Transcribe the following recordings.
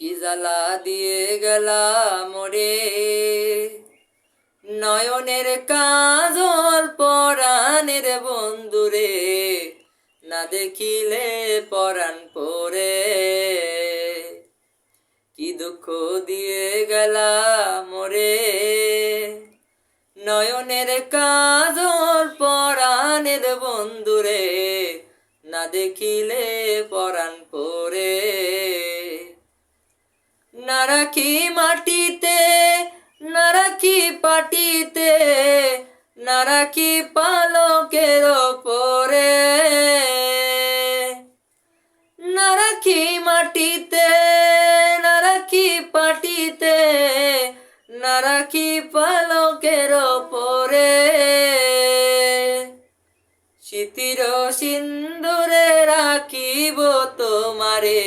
কি জ্বালা দিয়ে গেলা মোরে? নয়নের কাজল পরাণের বন্ধুরে, না দেখিলে পরাণ পরে। কি দুঃখ দিয়ে গেলা মোরে? নয়নের কাজল পরাণের বন্ধুরে, না দেখিলে পরাণ পরে। না রাখি মাটিতে না পাটিতে না রাখি পালকের ওপরে। না মাটিতে না পাটিতে না রাখি পালকের ওপরে। শীতির সিন্দুরে রাখিব তোমারে।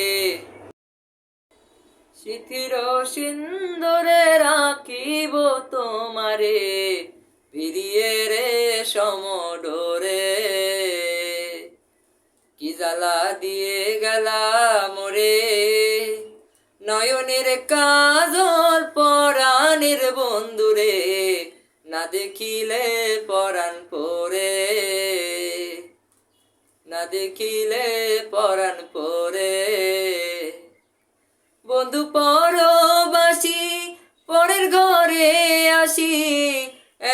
শিথির সিন্দুরে রাখিব তোমারে ফিরিয়ে রে সমডোরে। কি জ্বালা দিয়ে গেলা মোরে, নয়নের কাজল পরাণের বন্ধুরে, না দেখিলে পরাণ পরে, না দেখিলে পরে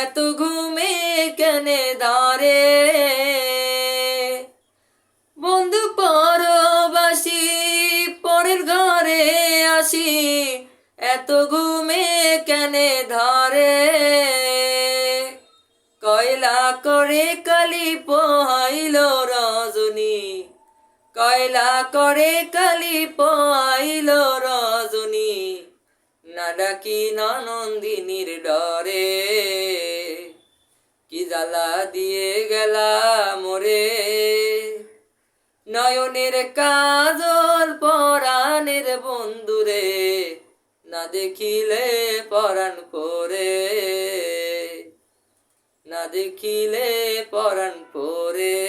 এত ঘুমে কেনে দাঁড়ে। বন্ধু পরবাসি, পরের ঘরে আসি, এত ঘুমে কেনে ধরে। কয়লা করে কালি পোহাইল রজনী, কয়লা করে কালি পাইল রজনী না ডাকি নন্দিনীর কি জ্বালা দিয়ে গেলা মোরে নয়নের কাজল পরাণের বন্ধুরে না দেখিলে পরাণ করে। না দেখিলে পরাণ পরে